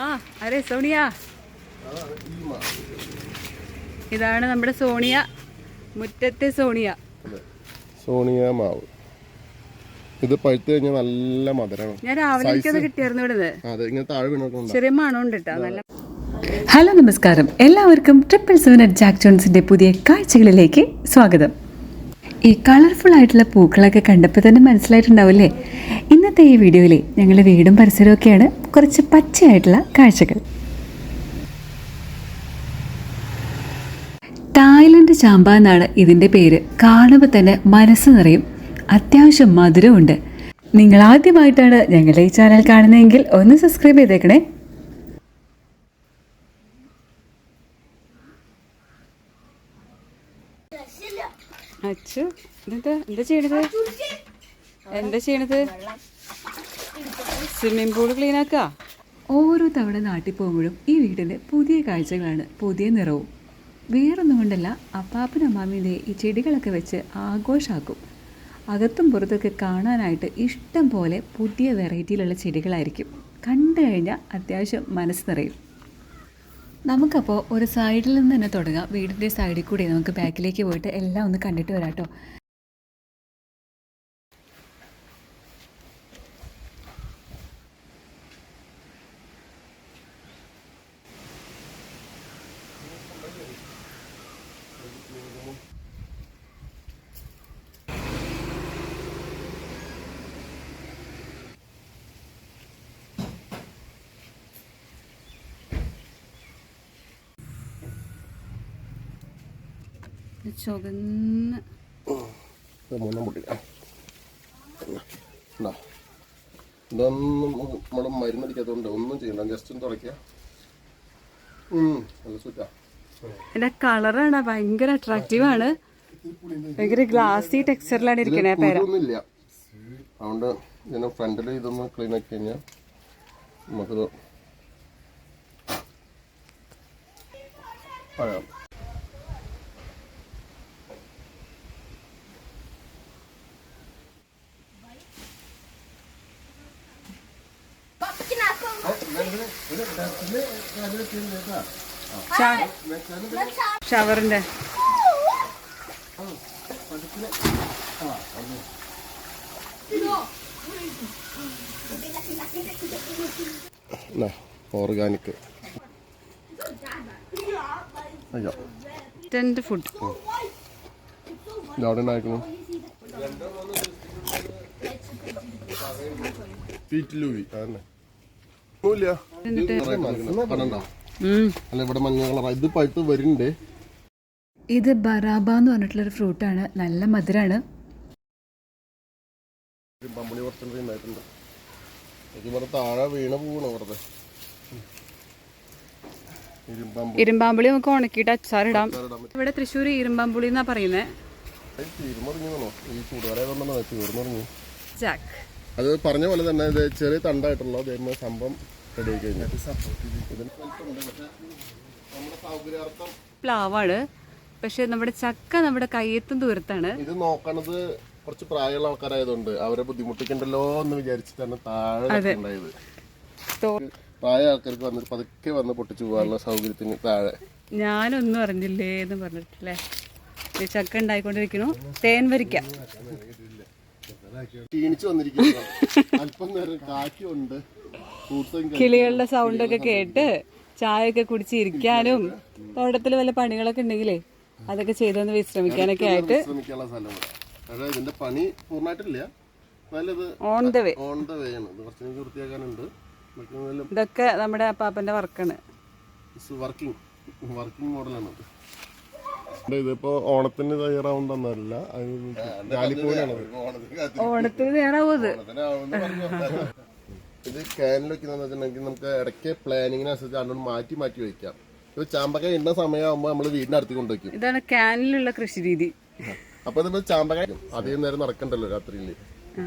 ആ അരെ സോണിയ? ഇതാണ് നമ്മുടെ സോണിയ. മുറ്റത്തെ സോണിയ. സോണിയ മാവ്. ഇത് പഴുത്തു കഴിഞ്ഞാൽ നല്ല മധുരമാണ് ഞാൻ രാവിലെ എനിക്കത് കിട്ടിയായിരുന്നു ഇവിടെ അതെ ഇങ്ങനെ താഴെ വീണോട്ടുണ്ട് ചെറിയ മണമുണ്ട് കേട്ടോ നല്ല ഹലോ നമസ്കാരം. എല്ലാവർക്കും ട്രിപ്പിൾ സെവൻ അറ്റ് ജാക്ക് ജോൺസിന്റെ പുതിയ കാഴ്ചകളിലേക്ക് സ്വാഗതം. ഈ കളർഫുൾ ആയിട്ടുള്ള പൂക്കളൊക്കെ കണ്ടപ്പോൾ തന്നെ മനസ്സിലായിട്ടുണ്ടാവില്ലേ? ഇന്നത്തെ ഈ വീഡിയോയിൽ ഞങ്ങളുടെ വീടും പരിസരമൊക്കെയാണ് കുറച്ച് പച്ചയായിട്ടുള്ള കാഴ്ചകൾ. തായ്ലൻഡ് ചാമ്പ എന്നാണ് ഇതിന്റെ പേര്. കാണുമ്പോൾ തന്നെ മനസ്സ് നിറയും. അത്യാവശ്യം മധുരമുണ്ട് നിങ്ങൾ ആദ്യമായിട്ടാണ് ഞങ്ങളുടെ ഈ ചാനൽ കാണുന്നതെങ്കിൽ ഒന്ന് സബ്സ്ക്രൈബ് ചെയ്തേക്കണേ. അച്ചു എന്താ എന്താ ചെയ്യണത്? എന്താ ചെയ്യണത്? സ്വിമ്മിംഗ് പൂൾ ക്ലീൻ ആക്കാ? ഓരോ തവണ നാട്ടിൽ പോകുമ്പോഴും ഈ വീടിന് പുതിയ കാഴ്ചകളാണ് പുതിയ നിറവും. വേറൊന്നും കൊണ്ടല്ല അപ്പാപ്പനും അമ്മാമിന്റെ ഈ ചെടികളൊക്കെ വെച്ച് ആഘോഷാക്കും. അകത്തും പുറത്തൊക്കെ കാണാനായിട്ട് ഇഷ്ടം പോലെ പുതിയ വെറൈറ്റിയിലുള്ള ചെടികളായിരിക്കും. കണ്ടു കഴിഞ്ഞാൽ അത്യാവശ്യം മനസ്സ് നിറയും. നമുക്കപ്പോൾ ഒരു സൈഡിൽ നിന്ന് തന്നെ തുടങ്ങാം. വീടിന്റെ സൈഡിൽ കൂടി നമുക്ക് ബാക്കിലേക്ക് പോയിട്ട് എല്ലാം ഒന്ന് കണ്ടിട്ട് വരാം കേട്ടോ ചുവന്ന്. മൂന്നും ഇതാ. ഇതൊന്നും നമ്മൾ മരുന്നടിക്കാത്തതുകൊണ്ട് ഒന്നും ചെയ്യണ്ട. ജസ്റ്റ് ഒന്ന് തുടയ്ക്കുക നല്ല സൂറ്റാ എന്റെ കളറാണ് ഭയങ്കര അട്രാക്റ്റീവ് ആണ്. ഭയങ്കര ഗ്ലാസി ടെക്സ്ചറിലാണ് ഇരിക്കണേ ആ പേര. ഒന്നുമില്ല അതുകൊണ്ട് ഇതിന് ഫ്രണ്ടിൽ ഇതൊന്ന് ക്ലീൻ ആക്കി കഴിഞ്ഞാൽ നമുക്കിത് പഴം ഷവറിന്റെ. ഓർഗാനിക്. അയ്യോ. ടെന്റ് ഫുഡ്. ഗാർഡൻ ആക്കണം പീറ്റ് ലൂവി അതന്നെ. ഇത് ബറാബ എന്ന് പറഞ്ഞിട്ടുള്ള ഫ്രൂട്ട് ആണ് നല്ല മധുരാണ്. പമ്പളി കുറച്ചുകൂടി ഉണ്ടായിട്ടുണ്ട്. ഇത് ഇവിടെ താഴെ വീണ പോവണം വെറുതെ ഇരുമ്പമ്പ് ഇരുമ്പാമ്പുളി നമുക്ക് ഉണക്കിയിട്ട് അച്ചാറിടാം. ഇവിടെ തൃശ്ശൂർ ഇരുമ്പാമ്പുളി എന്നാ പറയുന്നത് തീർന്നിറങ്ങിയെന്നോ അത് പറഞ്ഞ പോലെ തന്നെ ഇത് ചെറിയ തണ്ടായിട്ടുള്ള ദൈവം സംഭവം റെഡി ആയി കഴിഞ്ഞു. ഇതിന് വലിപ്പമുണ്ട്. പക്ഷേ നമ്മുടെ സൗകര്യാർത്ഥം പ്ലാവാണ്. പക്ഷെ നമ്മുടെ ചക്ക നമ്മുടെ കയ്യെത്തും ദൂരത്താണ്. ഇത് നോക്കണത് കുറച്ച് പ്രായമുള്ള ആൾക്കാരായതുകൊണ്ട് അവരെ ബുദ്ധിമുട്ടിക്കണ്ടല്ലോ എന്ന് വിചാരിച്ചിട്ടാണ് താഴെ ഉണ്ടായത്. പ്രായ ആൾക്കാർക്ക് വന്നിട്ട് പതുക്കെ വന്ന് പൊട്ടിച്ചു പോകാനുള്ള സൗകര്യത്തിന് താഴെ. ഞാനൊന്നും അറിഞ്ഞില്ലേ എന്ന് പറഞ്ഞിട്ടില്ലേ? ചക്ക ഉണ്ടായിക്കൊണ്ടിരിക്കണു തേൻ വരിക്ക. ക്ഷീണിച്ചു വന്നിരിക്കുന്നു. അല്പം നേരം കാറ്റുണ്ട്. കിളികളുടെ സൗണ്ട് ഒക്കെ കേട്ട് ചായ ഒക്കെ കുടിച്ചിരിക്കാനും തോട്ടത്തിൽ വല്ല പണികളൊക്കെ ഉണ്ടെങ്കിലേ അതൊക്കെ ചെയ്തൊന്ന് വിശ്രമിക്കാനൊക്കെ ആയിട്ട് ഇതിന്റെ പണി പൂർണമായിട്ടില്ല on the way on the way ആണ്. കുറച്ചും വൃത്തിയാക്കാനുണ്ട് ഇതൊക്കെ നമ്മുടെ അപ്പാപ്പന്റെ വർക്കാണ് വർക്കിംഗ് വർക്കിംഗ് മോഡലാണ് ഇതിപ്പോ ഓണത്തിന് തയ്യാറാവുന്നതല്ല ജാലിപ്പൂവിലാണത് ഓണത്തിന് തയ്യാറാവത്. ഇത് കാനിൽ ക്യാനിൽ വെക്കുന്നതെന്ന് വെച്ചിട്ടുണ്ടെങ്കിൽ നമുക്ക് ഇടയ്ക്ക് പ്ലാനിങ്ങിനനുസരിച്ച് അതുകൊണ്ട് മാറ്റി മാറ്റി വെക്കാം. ഇത് ചാമ്പക്ക ഇന്ന സമയമാകുമ്പോൾ നമ്മൾ വീടിന്റെ അടുത്ത് കൊണ്ടുവയ്ക്കും ഇതാണ് കാനിലുള്ള കൃഷി രീതി. അപ്പൊ നമ്മൾ ചാമ്പക അധികം നേരം നടക്കണ്ടല്ലോ രാത്രിയിൽ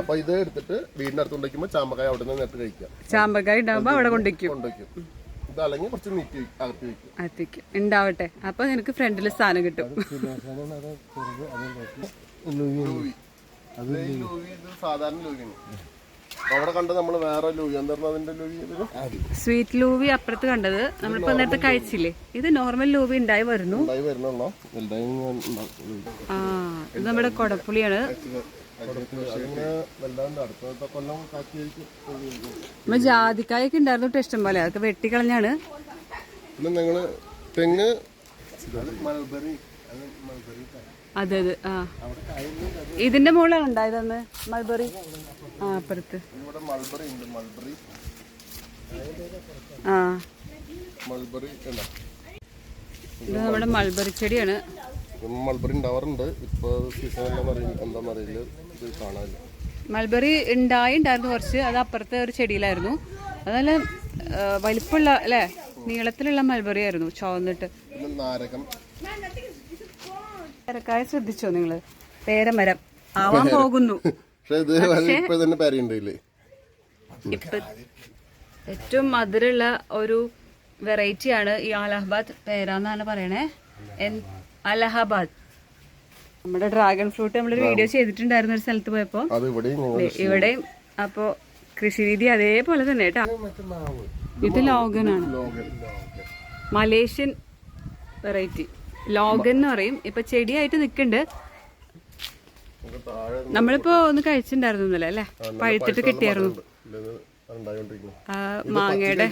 അപ്പൊ ഇത് എടുത്തിട്ട് വീടിന്റെ അടുത്ത് കൊണ്ടുവയ്ക്കുമ്പോൾ ചാമ്പക്കായ അവിടെ നിന്ന് നേരത്തെ കഴിക്കാം. ചാമ്പക്കായ ഉണ്ടാകുമ്പോ അവിടെ കൊണ്ടുവയ്ക്കും കൊണ്ടുവയ്ക്കും ഇത് അല്ലെങ്കിൽ കുറച്ച് നീട്ടി അകത്ത് അകത്തേക്ക് ഉണ്ടാവട്ടെ. അപ്പൊ നിനക്ക് ഫ്രണ്ടിൽ സ്ഥാനം കിട്ടും. ലൂവി. അത് ഈ ലൂവി ഇത് സാധാരണ ലൂവിയാണ് അവിടെ കണ്ടത് നമ്മൾ വേറെ ലൂവി എന്തായിരുന്നു അതിന്റെ ലൂവി സ്വീറ്റ് ലൂവി അപ്പുറത്ത് കണ്ടത്. നമ്മളിപ്പോ നേരത്തെ കഴിച്ചില്ലേ? ഇത് നോർമൽ ലൂവി ഉണ്ടായി വരുന്നു. ഉണ്ടായി ഞാൻ ആ ഇത് നമ്മുടെ കൊടപ്പുളിയാണ്. ജാതിക്കായൊക്കെ ഉണ്ടായിരുന്നു ഇഷ്ടം പോലെ. അതൊക്കെ വെട്ടിക്കളഞ്ഞാണ്. പിന്നെ നിങ്ങൾ തെങ്ങ് അത് അതെ ആ. ഇതിന്റെ മുകളിലാണ് ഉണ്ടായതെന്ന് മൾബറി? ആ അപ്പുറത്ത്. ആ. ഇത് നമ്മുടെ മൾബറി ചെടിയാണ്. മൾബറി ഉണ്ടാവാറുണ്ട്. ഇപ്പോൾ എന്താണെന്ന് അറിയില്ല എന്താണെന്ന് അറിയില്ല ഇത് കാണാനില്ല മൾബറി ഉണ്ടായി ഉണ്ടായിരുന്നു കുറച്ച്. അത് അപ്പുറത്തെ ഒരു ചെടിയിലായിരുന്നു. അതല്ല വലിപ്പമുള്ള അല്ലേ? നീളത്തിലുള്ള മൾബറി ആയിരുന്നു ചുവന്നിട്ട്. നാരകം. പേരക്കായ ശ്രദ്ധിച്ചോ നിങ്ങൾ പേരമരം. ആവാൻ പോകുന്നു. ഏറ്റവും മധുരമുള്ള ഒരു വെറൈറ്റിയാണ് ഈ അലഹബാദ് പേര എന്നാണ് പറയണേ അലഹബാദ്. നമ്മുടെ ഡ്രാഗൺ ഫ്രൂട്ട് നമ്മളൊരു വീഡിയോ ചെയ്തിട്ടുണ്ടായിരുന്നു ഒരു സ്ഥലത്ത് പോയപ്പോ ഇവിടെയും അപ്പോ കൃഷി രീതി അതേപോലെ തന്നെ കേട്ടോ. ഇത് ലോഗനാണ് മലേഷ്യൻ വെറൈറ്റി. ലോഗൻ എന്ന് പറയും. ഇപ്പൊ ചെടിയായിട്ട് നിൽക്കുന്നുണ്ട് നമ്മളിപ്പോ ഒന്ന് കഴിച്ചിട്ടുണ്ടായിരുന്നു അല്ലെ? പഴുത്തിട്ട് കിട്ടിയായിരുന്നു. മാങ്ങയുടെ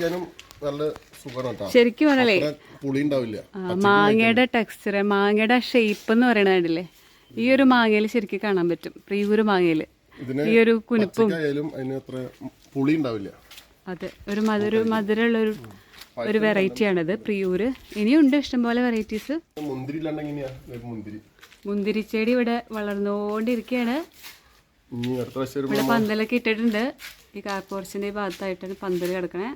ശരിക്കും പറഞ്ഞല്ലേ മാങ്ങയുടെ ടെക്സ്ചർ മാങ്ങയുടെ ഷേപ്പ് എന്ന് പറയുന്നത് കണ്ടില്ലേ? ഈ ഒരു മാങ്ങയിൽ ശരിക്കും കാണാൻ പറ്റും. പ്രിയൂര് മാങ്ങയിൽ ഈ ഒരു കുനിപ്പും. പുളി ഉണ്ടാവില്ല. അതെ ഒരു മധുര മധുരമുള്ള ഒരു ഒരു വെറൈറ്റി ആണിത് പ്രിയൂര് ഇനിയുണ്ട് ഇഷ്ടംപോലെ വെറൈറ്റീസ് മുന്തിരി ചെടി ഇവിടെ വളർന്നുകൊണ്ടിരിക്കുകയാണ്. ഇവിടെ പന്തലൊക്കെ ഇട്ടിട്ടുണ്ട്. ഈ കാർപോർച്ചിന്റെ ഈ ഭാഗത്തായിട്ടാണ് പന്തൽ കിടക്കണേ.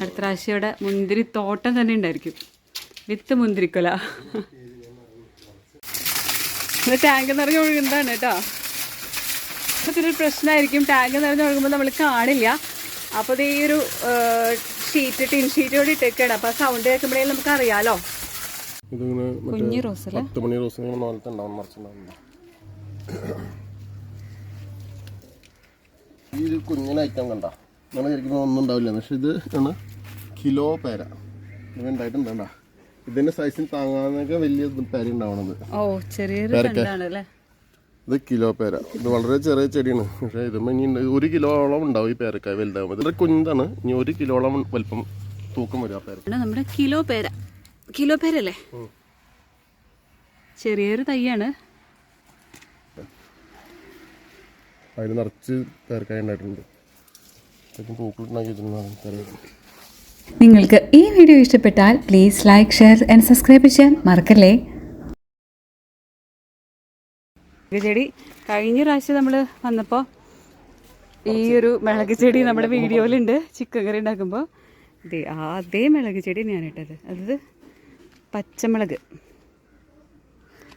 അടുത്ത പ്രാവശ്യം ഇവിടെ മുന്തിരി തോട്ടം തന്നെ ഉണ്ടായിരിക്കും. വിത്ത് മുന്തിരിക്കൊല. ടാങ്ക് നിറഞ്ഞ് ഒഴുകുന്നതാണ് കേട്ടോ. അതൊരു പ്രശ്നമായിരിക്കും. ടാങ്ക് നിറഞ്ഞ് ഒഴുകുമ്പോൾ നമ്മൾ കാണില്ല. അപ്പോൾ ഈ ഒരു ഷീറ്റ് ടിൻ ഷീറ്റ് കൂടി ഇട്ടേക്കാണ്. അപ്പോൾ സൗണ്ട് കേൾക്കുമ്പോഴേ നമുക്ക് അറിയാലോ. കുഞ്ഞു റോസ് അല്ലേ? പത്ത് മണി റോസ് നിറച്ചുണ്ടാവും ഈ ഒരു കുഞ്ഞിനെ ഐറ്റം കണ്ട? നമ്മൾ ശരിക്കും ഒന്നും ഉണ്ടാവില്ല. പക്ഷെ ഇത് ആണ് കിലോ പേര. ഇത് ഉണ്ടായിട്ടുണ്ട് കണ്ട? ഇതിന്റെ സൈസിൽ താങ്ങാനൊക്കെ വലിയ പേര ഉണ്ടാവണത്. ഓ അല്ലേ? ഇത് കിലോ പേര. ഇത് വളരെ ചെറിയ ചെടിയാണ്. പക്ഷെ ഇത് ഇനി. ഒരു കിലോളം ഉണ്ടാവും ഈ പേരക്കായ വലുതാകുമ്പോൾ ഇതൊരു കുഞ്ഞതാണ്. ഇനി ഒരു കിലോളം വലിപ്പം തൂക്കം വരും ആ പേര നമ്മുടെ കിലോ പേര. കിലോ പേരല്ലേ? ചെറിയൊരു തൈയാണ്. അതിൽ നിറച്ച് പേരക്കായ ഉണ്ടായിട്ടുണ്ട്. പൂക്കളുണ്ടാക്കി വെച്ചിട്ടുണ്ടാകും നിങ്ങൾക്ക് ഈ വീഡിയോ ഇഷ്ടപ്പെട്ടാൽ please like share and subscribe ചെയ്യാൻ മറക്കല്ലേ? ചെടി കഴിഞ്ഞ പ്രാവശ്യം നമ്മൾ വന്നപ്പോൾ ഈ ഒരു മിളക് ചെടി നമ്മുടെ വീഡിയോയിലുണ്ട്. ചിക്കൻ കറി ഉണ്ടാക്കുമ്പോൾ ഇതേ ആ അതേ മിളക് ചെടി ഞാൻ ഇട്ടത് അതായത് പച്ചമുളക്.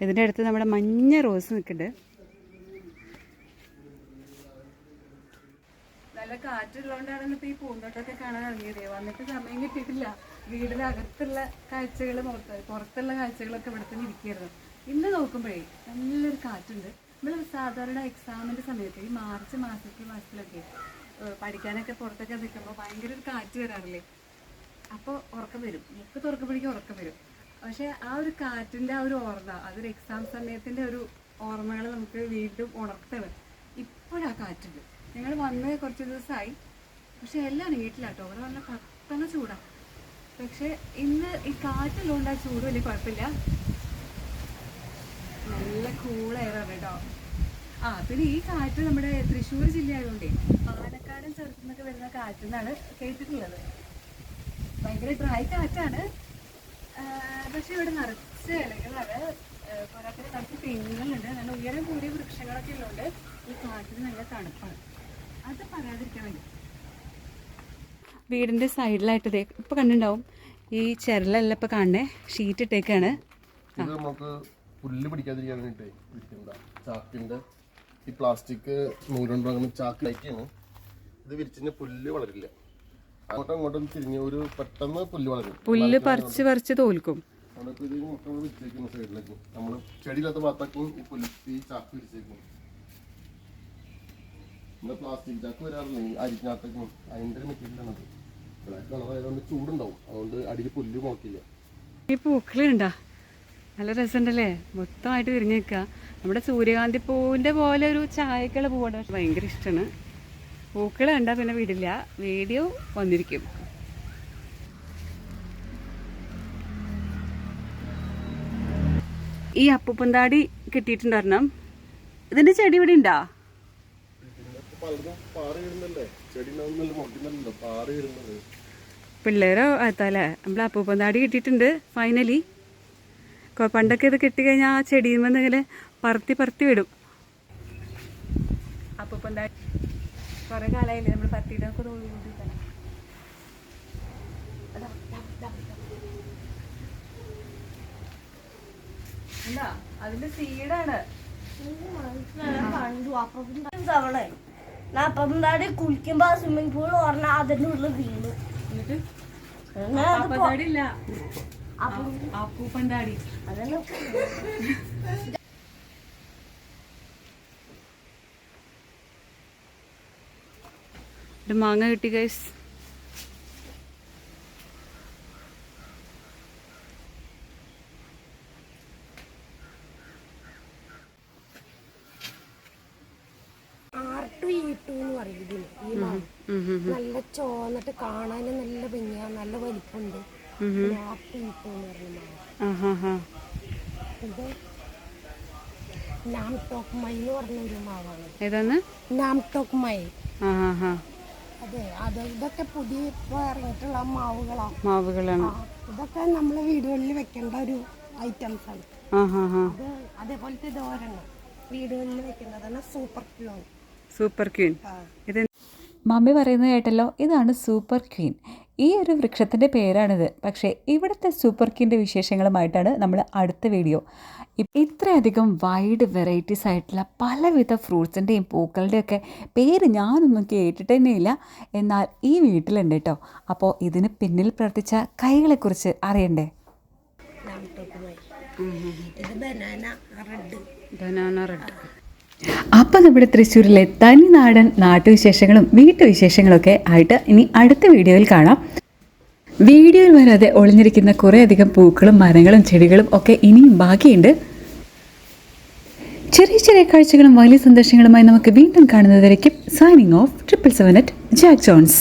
ഇതിന്റെ അടുത്ത് നമ്മുടെ മഞ്ഞ റോസ് നിൽക്കുന്നുണ്ട്. നല്ല കാറ്റുള്ളതുകൊണ്ടാണ് ഇപ്പൊ ഈ പൂന്തോട്ടമൊക്കെ കാണാൻ ഇറങ്ങിയത്. വന്നിട്ട് സമയം കിട്ടിയിട്ടില്ല. വീടിനകത്തുള്ള കാഴ്ചകൾ പുറത്ത് പുറത്തുള്ള കാഴ്ചകളൊക്കെ ഇവിടെ തന്നെ ഇരിക്കുകയായിരുന്നു. ഇന്ന് നോക്കുമ്പോഴേ നല്ലൊരു കാറ്റുണ്ട്. നമ്മൾ സാധാരണ എക്സാമിന്റെ സമയത്ത് ഈ മാർച്ച് മാസത്തിൽ മാസത്തിലൊക്കെ പഠിക്കാനൊക്കെ പുറത്തൊക്കെ നിൽക്കുമ്പോൾ ഭയങ്കര ഒരു കാറ്റ് വരാറില്ലേ? അപ്പോൾ ഉറക്കം വരും. മുക്ക് തുറക്കുമ്പോഴേക്കും ഉറക്കം വരും. പക്ഷെ ആ ഒരു കാറ്റിന്റെ ആ ഒരു ഓർമ്മ അതൊരു എക്സാം സമയത്തിന്റെ ഒരു ഓർമ്മകൾ നമുക്ക് വീണ്ടും ഉണർത്തണം. ഇപ്പോഴാ കാറ്റുണ്ട്. ഞങ്ങൾ വന്ന് കുറച്ച് ദിവസമായി പക്ഷെ എല്ലാം വീട്ടിലാട്ടോ അവിടെ നല്ല പത്തന ചൂടാ. പക്ഷെ ഇന്ന് ഈ കാറ്റുള്ളതുകൊണ്ട് ആ ചൂട് വലിയ കുഴപ്പമില്ല. നല്ല കൂൾ കേട്ടോ ആ പിന്നെ ഈ കാറ്റ് നമ്മുടെ തൃശ്ശൂർ ജില്ല ആയതുകൊണ്ടേ പാലക്കാടൻ സ്ഥലത്തു നിന്നൊക്കെ വരുന്ന കാറ്റെന്നാണ് കേട്ടിട്ടുള്ളത്. ഭയങ്കര ഡ്രൈ കാറ്റാണ്. പക്ഷെ ഇവിടെ നിറച്ച് ഇലകളാണ്. പോരാത്തിന് കുറച്ച് തെങ്ങുകളുണ്ട്. നല്ല ഉയരം കൂടിയ വൃക്ഷങ്ങളൊക്കെ ഉള്ളതുകൊണ്ട് ഈ കാറ്റിന് നല്ല തണുപ്പാണ്. അത് പറയാതിരിക്കാൻ വേണ്ടി വീടിന്റെ സൈഡിലായിട്ട് ഇതേ ഇപ്പോൾ കണ്ടിട്ടുണ്ടാവും. ഈ ചിരലല്ല ഇപ്പോൾ കാണണേ. ഷീറ്റ് ഇട്ടേക്കാണ്. ഇത് നമുക്ക് പുല്ല് പിടിക്കാതിരിക്കാൻ വേണ്ടിട്ട് ചാക്കിന്റെ ഈ പ്ലാസ്റ്റിക് നൂലുണ്ടോ അങ്ങനെ ചാക്ക് ലൈക്കാണ് ഇത് വിരിച്ചിന് പുല്ല് വളരില്ല. അങ്ങോട്ടും അങ്ങോട്ടും തിരിഞ്ഞ് ഒരു പെട്ടെന്ന് പുല്ല് വളരും. പുല്ല് പറിച്ച് പറിച്ച് തോൽക്കും. നമ്മളിപ്പോ ഇത് മൊത്തം വിരിച്ചേക്കുന്നു സൈഡിലേക്ക് നമ്മൾ ചെടിയില്ലാത്ത ഭാഗത്താക്കും ഈ പുല്ല് ഈ ചാക്ക് വിരിച്ചേക്കുന്നു പിന്നെ പ്ലാസ്റ്റിക് ചാക്ക് വരാറില്ല ഈ അരിക്കകത്തേക്കും അതിന്റെ ഒരു മെറ്റീരിയലാണത് ബ്ലാക്ക് കളർ ആയതുകൊണ്ട് ചൂടുണ്ടാവും. അതുകൊണ്ട് അടിയിൽ പുല്ല് മുളക്കില്ല ഈ പൂക്കളുണ്ടാ? നല്ല രസമുണ്ടല്ലേ? മൊത്തമായിട്ട് വിരിഞ്ഞ് നിൽക്കുക നമ്മുടെ സൂര്യകാന്തി പൂവിന്റെ പോലെ ഒരു ചായക്കുള്ള പൂവാണ്. ഭയങ്കര ഇഷ്ടമാണ്. പൂക്കൾ പിന്നെ വിടില്ല. വീഡിയോ വന്നിരിക്കും. ഈ അപ്പൂപ്പന്താടി കിട്ടിയിട്ടുണ്ടായിരുന്നു? ഇതിന്റെ ചെടി ഇവിടെ ഉണ്ടാ? പലതും പാറി പാറി പിള്ളേരോ എത്താല്ലേ നമ്മൾ അപ്പൂപ്പന്താടി കിട്ടിയിട്ടുണ്ട് ഫൈനലി പണ്ടൊക്കെ ഇത് കിട്ടിക്കഴിഞ്ഞാൽ ആ ചെടിയിൽ നിന്ന് ഇങ്ങനെ പറത്തി പറത്തി വിടും. അപ്പൂപ്പന്താടി കുറെ കാലമായില്ലേ നമ്മൾ പത്തിയിട്ടൊക്കെ തോന്നി എന്താ? അതിന്റെ സീഡാണ് കണ്ടു. അപ്പം തവണ ഞാൻ അപ്പം കുളിക്കുമ്പോ സ്വിമ്മിംഗ് പൂൾ പറഞ്ഞ അതിന്റെ ഉള്ളിൽ വീണു. ഒരു മാങ്ങ കിട്ടി ഗൈസ് പറയും ഇതിന് ഈ മാവ് നല്ല ചോന്നിട്ട് കാണാനും നല്ല ഭംഗിയാ നല്ല വലിപ്പുണ്ട് മാവ് ഇത് നാം ടോക്ക് മൈ എന്ന് പറഞ്ഞ ഒരു മാവാണ്. നാം ടോക്ക് മൈ. അതെ അത് ഇതൊക്കെ പുതിയ ഇപ്പൊ ഇറങ്ങിയിട്ടുള്ള മാവുകളാ. മാവുകളാണ്. ആ, ഇതൊക്കെ നമ്മളെ വീടുകളിൽ വെക്കേണ്ട ഒരു ഐറ്റംസ് ആണ്. അത് അതേപോലത്തെ ഇതോരെണ്ണം വീടുകളിൽ വെക്കേണ്ടതാണ് സൂപ്പർ ക്യൂൺ സൂപ്പർ ക്വീൻ. ഇത് മമ്മി പറയുന്നത് കേട്ടല്ലോ ഇതാണ് സൂപ്പർ ക്വീൻ. ഈ ഒരു വൃക്ഷത്തിന്റെ പേരാണിത്. പക്ഷേ ഇവിടുത്തെ സൂപ്പർ ക്വീന്റെ വിശേഷങ്ങളുമായിട്ടാണ് നമ്മൾ അടുത്ത വീഡിയോ. ഇത്രയധികം വൈഡ് വെറൈറ്റീസ് ആയിട്ടുള്ള പലവിധ ഫ്രൂട്ട്സിന്റെയും പൂക്കളുടെയൊക്കെ പേര് ഞാനൊന്നും കേട്ടിട്ട് തന്നെയില്ല എന്നാൽ ഈ വീട്ടിലുണ്ട് കേട്ടോ. അപ്പോൾ ഇതിന് പിന്നിൽ പ്രവർത്തിച്ച കൈകളെക്കുറിച്ച് അറിയണ്ടേ? ഇത് ബനാന റെഡ് ബനാന റെഡ് അപ്പം നമ്മുടെ തൃശ്ശൂരിലെ തനി നാടൻ നാട്ടുവിശേഷങ്ങളും വീട്ടുവിശേഷങ്ങളൊക്കെ ആയിട്ട് ഇനി അടുത്ത വീഡിയോയിൽ കാണാം. വീഡിയോയിൽ വരാതെ ഒളിഞ്ഞിരിക്കുന്ന കുറേയധികം പൂക്കളും മരങ്ങളും ചെടികളും ഒക്കെ ഇനിയും ബാക്കിയുണ്ട്. ചെറിയ ചെറിയ കാഴ്ചകളും വലിയ സന്ദേശങ്ങളുമായി നമുക്ക് വീണ്ടും കാണുന്നതായിരിക്കും signing off triple seven at Jack Johns